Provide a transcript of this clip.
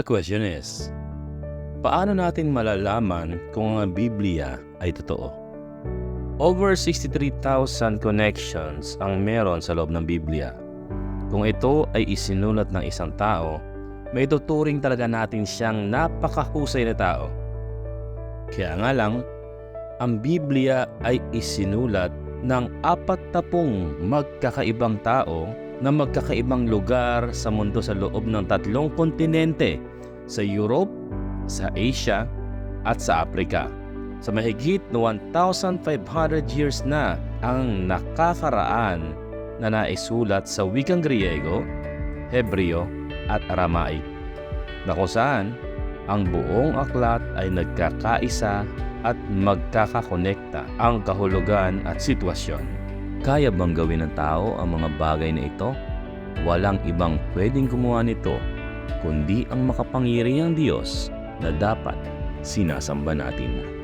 The question is, paano natin malalaman kung ang Biblia ay totoo? Over 63,000 connections ang meron sa loob ng Biblia. Kung ito ay isinulat ng isang tao, may tuturing talaga natin siyang napakahusay na tao. Kaya nga lang, ang Biblia ay isinulat ng apat na pong magkakaibang tao na magkakaibang lugar sa mundo sa loob ng tatlong kontinente, sa Europe, sa Asia, at sa Africa. Sa mahigit na 1,500 years na ang nakakaraan na naisulat sa wikang Griego, Hebreo at Aramaic na kung saan ang buong aklat ay nagkakaisa at magkakakonekta ang kahulugan at sitwasyon. Kaya bang gawin ng tao ang mga bagay na ito? Walang ibang pwedeng gumawa nito kundi ang makapangyarihang Diyos na dapat sinasamba natin.